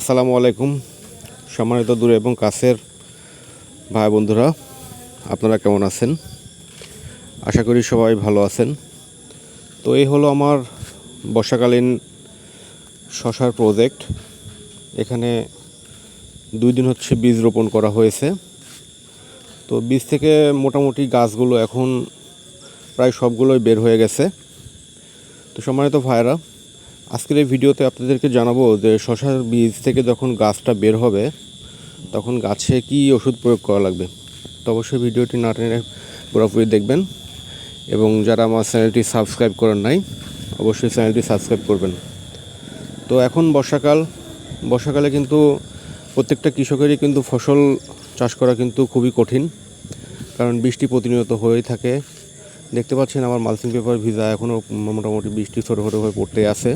আসসালামু আলাইকুম। সম্মানিত দূরে এবং কাছের ভাই বন্ধুরা, আপনারা কেমন আছেন? আশা করি সবাই ভালো আছেন। তো এই হলো আমার বর্ষাকালীন শশার প্রজেক্ট এখানে দুই দিন হচ্ছে বীজ রোপণ করা হয়েছে। তো বীজ থেকে মোটামুটি গাছগুলো এখন প্রায় সবগুলোই বের হয়ে গেছে। তো সম্মানিত ভাইরা আজকের এই ভিডিওতে আপনাদেরকে জানাব যে শশার বীজ থেকে যখন গাছটা বের হবে, তখন গাছে কি ওষুধ প্রয়োগ করা লাগবে। তো অবশ্যই ভিডিওটি না টেনে পুরোপুরি দেখবেন এবং যারা আমার চ্যানেলটি সাবস্ক্রাইব করেন নাই, অবশ্যই চ্যানেলটি সাবস্ক্রাইব করবেন। তো এখন বর্ষাকাল, বর্ষাকালে কিন্তু প্রত্যেকটা কৃষকেরই কিন্তু ফসল চাষ করা কিন্তু খুবই কঠিন, কারণ বৃষ্টি প্রতিনিয়ত হয়েই থাকে। দেখতে পাচ্ছেন আমার মালচিং পেপার ভিজা এখনও মোটামুটি বৃষ্টি ছোটো ছোটো হয়ে পড়তে আছে।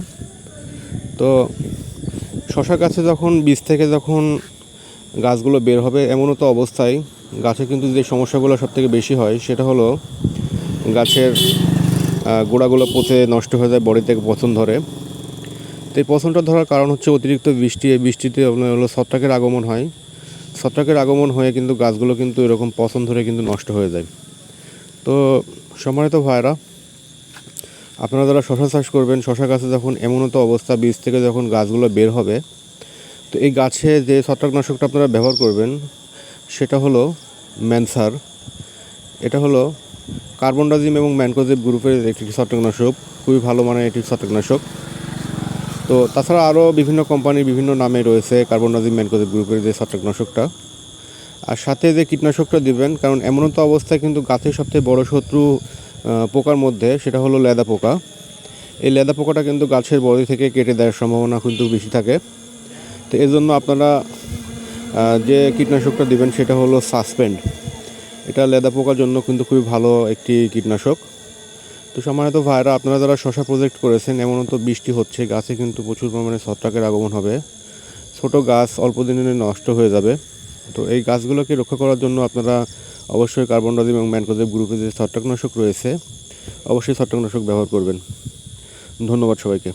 তো শশা গাছে যখন, বীজ থেকে যখন গাছগুলো বের হবে, এমনও তো অবস্থায় গাছে কিন্তু যে সমস্যাগুলো সবথেকে বেশি হয়, সেটা হলো গাছের গোড়াগুলো পচে নষ্ট হয়ে যায় বডি থেকে পছন ধরে। তো এই পছনটা ধরার কারণ হচ্ছে অতিরিক্ত বৃষ্টি। এই বৃষ্টিতে আপনার হলো ছত্রাকের আগমন হয়। ছত্রাকের আগমন হয়ে কিন্তু গাছগুলো কিন্তু এরকম পছন ধরে কিন্তু নষ্ট হয়ে যায়। তো সম্মানিত ভাইরা আপনারা যারা শশা চাষ করবেন, শশা গাছে যখন এমনতো অবস্থা, বীজ থেকে যখন গাছগুলো বের হবে, তো এই গাছে যে ছত্রাকনাশকটা আপনারা ব্যবহার করবেন, সেটা হলো ম্যানসার। এটা হলো কার্বনডাজিম এবং ম্যানকোজিব গ্রুপের একটি ছত্রাকনাশক, খুবই ভালো মানের একটি ছত্রাকনাশক। তো তাছাড়া আরও বিভিন্ন কোম্পানির বিভিন্ন নামে রয়েছে কার্বনডাজিম ম্যানকোজিব গ্রুপের যে ছত্রাকনাশকটা। আর সাথে যে কীটনাশকটা দিবেন, কারণ এমন তো অবস্থায় কিন্তু গাছের সবথেকে বড় শত্রু পোকার মধ্যে, সেটা হলো লেদা পোকা। এই লেদা পোকাটা কিন্তু গাছের বডি থেকে কেটে দেওয়ার সম্ভাবনা কিন্তু বেশি থাকে। তো এই জন্য আপনারা যে কীটনাশকটা দিবেন, সেটা হলো সাসপেন্ড। এটা লেদা পোকার জন্য কিন্তু খুবই ভালো একটি কীটনাশক। তো সম্মানিত ভাইরা আপনারা যারা শশা প্রজেক্ট করেছেন এমন তো বৃষ্টি হচ্ছে, গাছে কিন্তু প্রচুর পরিমাণে ছত্রাকের আগমন হবে। ছোট গাছ অল্প দিনে নষ্ট হয়ে যাবে। তো এই গাছগুলোকে রক্ষা করার জন্য আপনারা অবশ্যই কার্বন ডাইম এবং ম্যানকোজেব গ্রুপে যে ছত্রাকনাশক রয়েছে, অবশ্যই ছত্রাকনাশক ব্যবহার করবেন। ধন্যবাদ সবাইকে।